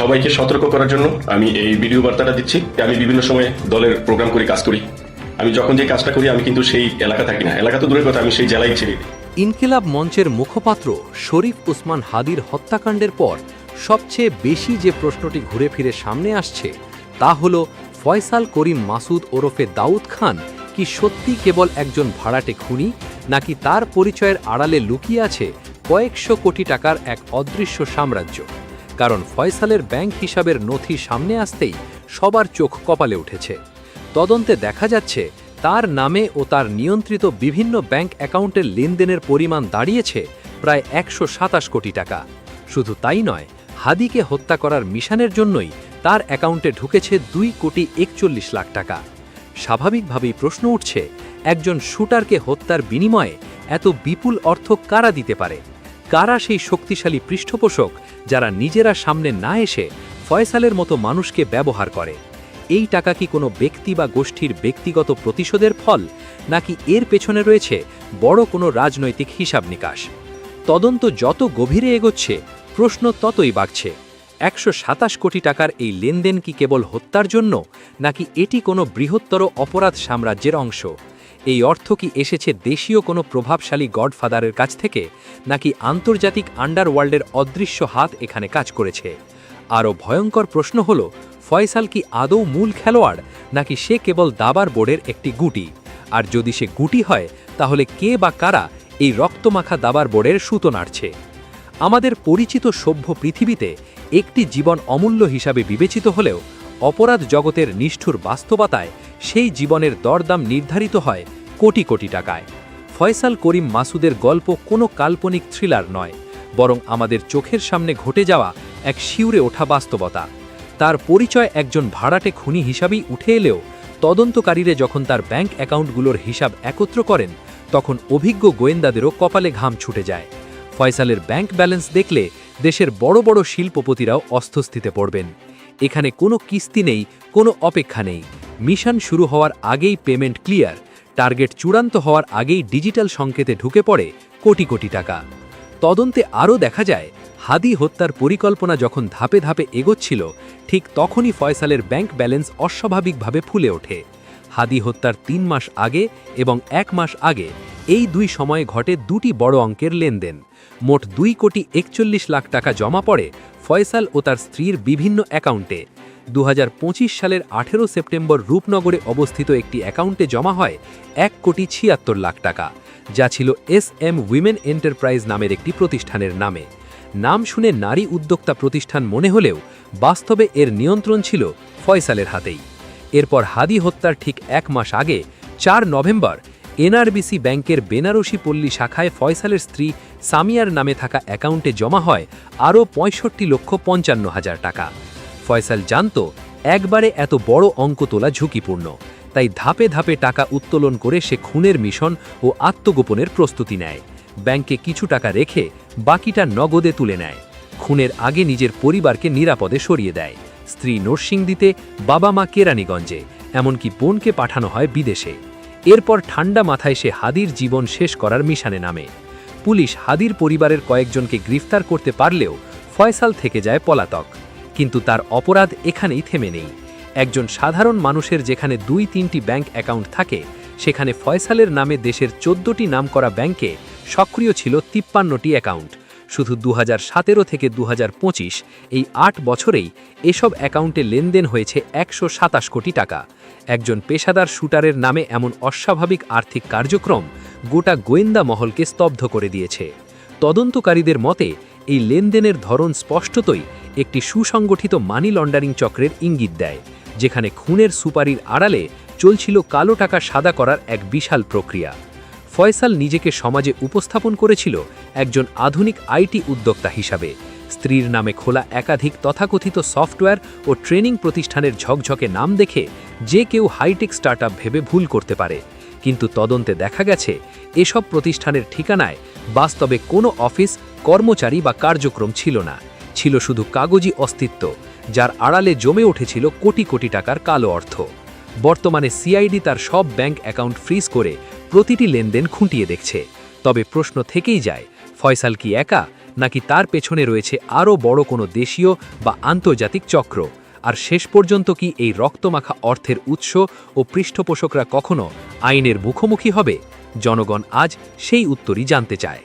সবাইকে সতর্ক করার জন্য আমি এই ভিডিও বার্তাটা দিচ্ছি আমি বিভিন্ন সময়ে দলের প্রোগ্রাম করি কাজ করি। আমি যখন যে কাজটা করি, আমি কিন্তু সেই এলাকা থাকি না। এলাকা তো দূরের কথা, আমি সেই জেলায় ছেড়ে ইনকিলাব মঞ্চের মুখপাত্র শরীফ উসমান হাদির হত্যাকাণ্ডের পর সবচেয়ে বেশি যে প্রশ্নটি ঘুরে ফিরে সামনে আসছে, তা হল, ফয়সাল করিম মাসুদ ওরফে দাউদ খান কি সত্যি কেবল একজন ভাড়াটে খুনি, নাকি তার পরিচয়ের আড়ালে লুকিয়ে আছে কয়েকশো কোটি টাকার এক অদৃশ্য সাম্রাজ্য? কারণ ফয়সালের ব্যাংক হিসাবের নথি সামনে আসতেই সবার চোখ কপালে উঠেছে। তদন্তে দেখা যাচ্ছে, তার নামে ও তার নিয়ন্ত্রিত বিভিন্ন ব্যাংক অ্যাকাউন্টের লেনদেনের পরিমাণ দাঁড়িয়েছে প্রায় একশো সাতাশ কোটি টাকা। শুধু তাই নয়, হাদিকে হত্যা করার মিশনের জন্যই তার অ্যাকাউন্টে ঢুকেছে দুই কোটি একচল্লিশ লাখ টাকা। স্বাভাবিকভাবেই প্রশ্ন উঠছে, একজন শুটারকে হত্যার বিনিময়ে এত বিপুল অর্থ কারা দিতে পারে? কারা সেই শক্তিশালী পৃষ্ঠপোষক যারা নিজেরা সামনে না এসে ফয়সালের মতো মানুষকে ব্যবহার করে? এই টাকা কি কোনো ব্যক্তি বা গোষ্ঠীর ব্যক্তিগত প্রতিশোধের ফল, নাকি এর পেছনে রয়েছে বড় কোনো রাজনৈতিক হিসাব নিকাশ? তদন্ত যত গভীরে এগোচ্ছে, প্রশ্ন ততই বাড়ছে। একশো সাতাশ কোটি টাকার এই লেনদেন কি কেবল হত্যার জন্য, নাকি এটি কোনো বৃহত্তর অপরাধ সাম্রাজ্যের অংশ? এই অর্থ কি এসেছে দেশীয় কোনো প্রভাবশালী গডফাদারের কাছ থেকে, নাকি আন্তর্জাতিক আন্ডারওয়ার্ল্ডের অদৃশ্য হাত এখানে কাজ করেছে? আরও ভয়ঙ্কর প্রশ্ন হল, ফয়সাল কি আদৌ মূল খেলোয়াড়, নাকি সে কেবল দাবার বোর্ডের একটি গুটি? আর যদি সে গুটি হয়, তাহলে কে বা কারা এই রক্তমাখা দাবার বোর্ডের সুতো নাড়ছে? আমাদের পরিচিত সভ্য পৃথিবীতে একটি জীবন অমূল্য হিসাবে বিবেচিত হলেও অপরাধ জগতের নিষ্ঠুর বাস্তবতায় সেই জীবনের দরদাম নির্ধারিত হয় কোটি কোটি টাকায়। ফয়সাল করিম মাসুদের গল্প কোনো কাল্পনিক থ্রিলার নয়, বরং আমাদের চোখের সামনে ঘটে যাওয়া এক শিউরে ওঠা বাস্তবতা। তার পরিচয় একজন ভাড়াটে খুনি হিসাবেই উঠে এলেও তদন্তকারীরা যখন তার ব্যাংক অ্যাকাউন্টগুলোর হিসাব একত্র করেন, তখন অভিজ্ঞ গোয়েন্দাদেরও কপালে ঘাম ছুটে যায়। ফয়সালের ব্যাংক ব্যালেন্স দেখলে দেশের বড় বড় শিল্পপতিরাও অস্থস্থিতে পড়বেন। এখানে কোনো কিস্তি নেই, কোনো অপেক্ষা নেই। মিশন শুরু হওয়ার আগেই পেমেন্ট ক্লিয়ার। টার্গেট চূড়ান্ত হওয়ার আগেই ডিজিটাল সংকেতে ঢুকে পড়ে কোটি কোটি টাকা। তদন্তে আরও দেখা যায়, হাদি হত্যার পরিকল্পনা যখন ধাপে ধাপে এগোচ্ছিল, ঠিক তখনই ফয়সালের ব্যাংক ব্যালেন্স অস্বাভাবিকভাবে ফুলে ওঠে। হাদি হত্যার তিন মাস আগে এবং এক মাস আগে এই দুই সময়ে ঘটে দুটি বড় অঙ্কের লেনদেন। মোট দুই কোটি একচল্লিশ লাখ টাকা জমা পড়ে ফয়সাল ও তার স্ত্রীর বিভিন্ন অ্যাকাউন্টে। দু হাজার পঁচিশ সালের আঠেরো সেপ্টেম্বর রূপনগরে অবস্থিত একটি অ্যাকাউন্টে জমা হয় এক কোটি ছিয়াত্তর লাখ টাকা, যা ছিল এস এম উইমেন এন্টারপ্রাইজ নামের একটি প্রতিষ্ঠানের নামে। নাম শুনে নারী উদ্যোক্তা প্রতিষ্ঠান মনে হলেও বাস্তবে এর নিয়ন্ত্রণ ছিল ফয়সালের হাতেই। এরপর হাদি হত্যার ঠিক এক মাস আগে, চার নভেম্বর এনআরবিসি ব্যাংকের বেনারসি পল্লী শাখায় ফয়সালের স্ত্রী সামিয়ার নামে থাকা অ্যাকাউন্টে জমা হয় আরও পঁয়ষট্টি লক্ষ পঞ্চান্ন হাজার টাকা। ফয়সাল জানত, একবারে এত বড় অঙ্ক তোলা ঝুঁকিপূর্ণ। তাই ধাপে ধাপে টাকা উত্তোলন করে সে খুনের মিশন ও আত্মগোপনের প্রস্তুতি নেয়। ব্যাংকে কিছু টাকা রেখে বাকিটা নগদে তুলে নেয়। খুনের আগে নিজের পরিবারকে নিরাপদে সরিয়ে দেয়। স্ত্রী নরসিংদীতে, বাবা মা কেরানীগঞ্জে, এমনকি বোনকে পাঠানো হয় বিদেশে। এরপর ঠান্ডা মাথায় সে হাদির জীবন শেষ করার মিশানে নামে। পুলিশ হাদির পরিবারের কয়েকজনকে গ্রেফতার করতে পারলেও ফয়সাল থেকে যায় পলাতক। কিন্তু তার অপরাধ এখানেই থেমে নেই। একজন সাধারণ মানুষের যেখানে দুই তিনটি ব্যাংক অ্যাকাউন্ট থাকে, সেখানে ফয়সালের নামে দেশের চোদ্দটি নামকরা ব্যাংকে সক্রিয় ছিল তিপ্পান্নটি অ্যাকাউন্ট। শুধু দুহাজার সতেরো থেকে দু হাজার পঁচিশ, এই আট বছরেই এসব অ্যাকাউন্টে লেনদেন হয়েছে একশো সাতাশ কোটি টাকা। একজন পেশাদার শুটারের নামে এমন অস্বাভাবিক আর্থিক কার্যক্রম গোটা গোয়েন্দা মহলকে স্তব্ধ করে দিয়েছে। তদন্তকারীদের মতে, এই লেনদেনের ধরন স্পষ্টতই একটি সুসংগঠিত মানি লন্ডারিং চক্রের ইঙ্গিত দেয়, যেখানে খুনের সুপারির আড়ালে চলছিল কালো টাকা সাদা করার এক বিশাল প্রক্রিয়া। ফয়সাল নিজেকে সমাজে উপস্থাপন করেছিল একজন আধুনিক আইটি উদ্যোক্তা হিসাবে। স্ত্রীর নামে খোলা একাধিক তথাকথিত সফটওয়্যার ও ট্রেনিং প্রতিষ্ঠানের ঝকঝকে নাম দেখে যে কেউ হাইটেক স্টার্টআপ ভেবে ভুল করতে পারে। কিন্তু তদন্তে দেখা গেছে, এসব প্রতিষ্ঠানের ঠিকানায় বাস্তবে কোনো অফিস, কর্মচারী বা কার্যক্রম ছিল না। ছিল শুধু কাগজি অস্তিত্ব, যার আড়ালে জমে উঠেছিল কোটি কোটি টাকার কালো অর্থ। বর্তমানে সিআইডি তার সব ব্যাংক অ্যাকাউন্ট ফ্রিজ করে প্রতিটি লেনদেন খুঁটিয়ে দেখছে। তবে প্রশ্ন থেকেই যায়, ফয়সাল কি একা, নাকি তার পেছনে রয়েছে আরও বড় কোনো দেশীয় বা আন্তর্জাতিক চক্র? আর শেষ পর্যন্ত কি এই রক্তমাখা অর্থের উৎস ও পৃষ্ঠপোষকরা কখনো আইনের মুখোমুখি হবে? জনগণ আজ সেই উত্তরই জানতে চায়।